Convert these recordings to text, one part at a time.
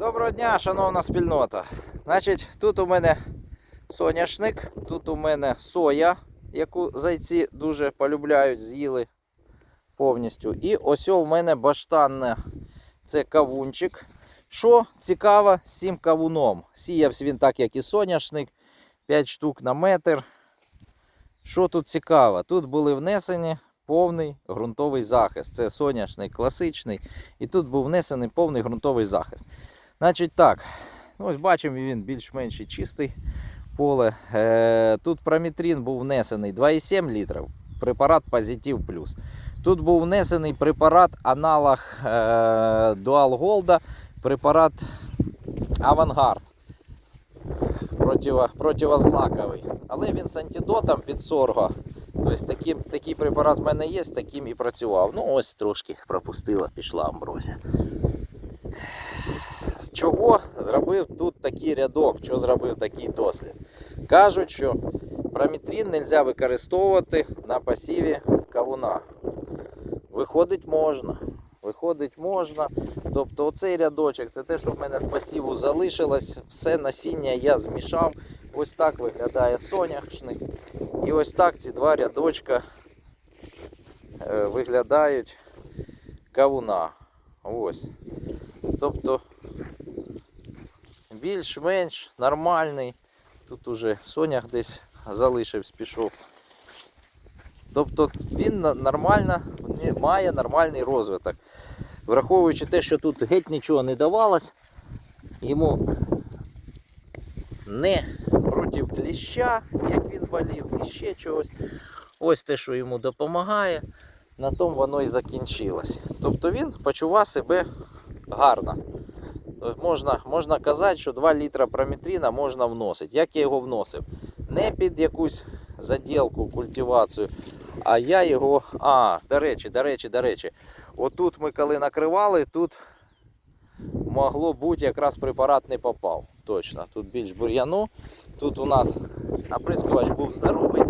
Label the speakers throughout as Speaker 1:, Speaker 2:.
Speaker 1: Доброго дня, шановна спільнота. Значить, тут у мене соняшник, тут у мене соя, яку зайці дуже полюбляють, з'їли повністю. І ось у мене баштанне, це кавунчик. Що цікаво з цим кавуном? Сіявся він так, як і соняшник, 5 штук на метр. Що тут цікаво? Тут були внесені повний ґрунтовий захист. Це соняшник класичний. І тут був внесений повний ґрунтовий захист. Значить так, ну, ось бачимо, він більш-менш чистий поле. Е, тут промітрін був внесений 2,7 літрів, препарат Позитив Плюс. Тут був внесений препарат аналог е, Dual Gold, препарат Авангард. Противо, противозлаковий. Але він з антидотом від сорго. Тобто такий, такий препарат в мене є, таким і працював. Ну ось трошки пропустила, пішла амброзія. Чого зробив тут такий рядок, що зробив такий дослід? Кажуть, що промітрін не можна використовувати на пасіві кавуна. Виходить, можна. Виходить, можна. Тобто оцей рядочок, це те, що в мене з пасіву залишилось. Все насіння я змішав. Ось так виглядає соняшник. І ось так ці два рядочка е, виглядають кавуна. Ось. Тобто більш-менш нормальний. Тут уже сонях десь залишився, пішов. Тобто він нормально має нормальний розвиток. Враховуючи те, що тут геть нічого не давалось, йому не проти кліща, як він болів, і ще чогось. Ось те, що йому допомагає, на тому воно і закінчилось. Тобто він почував себе гарно. Можна, можна казати, що 2 літра промітріна можна вносити. Як я його вносив? Не під якусь заділку, культивацію, а я його. А, до речі, до речі, до речі. Отут ми коли накривали, тут могло бути якраз препарат не попав. Точно. Тут більш бур'яну. Тут у нас оприскувач був здоровий.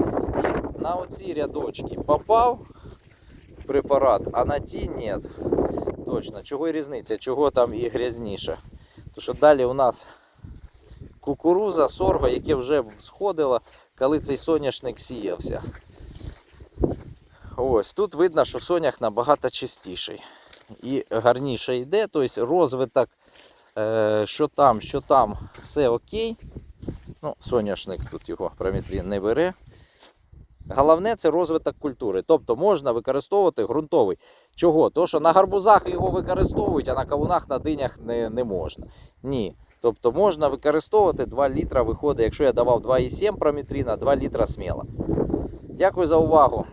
Speaker 1: На оці рядочки попав препарат, а на ті ні. Точно. Чого і різниця, чого там і грязніше. Тому що далі у нас кукуруза, сорго, яке вже сходило, коли цей соняшник сіявся. Ось тут видно, що сонях набагато чистіший і гарніше йде, тобто розвиток, е, що там, що там, все окей. Ну, соняшник тут його промітрін не бере. Головне це розвиток культури. Тобто можна використовувати ґрунтовий. Чого? То, що на гарбузах його використовують, а на кавунах на динях не, не можна. Ні. Тобто можна використовувати 2 літра виходить, якщо я давав 2,7 промітріна, 2 літра сміло. Дякую за увагу.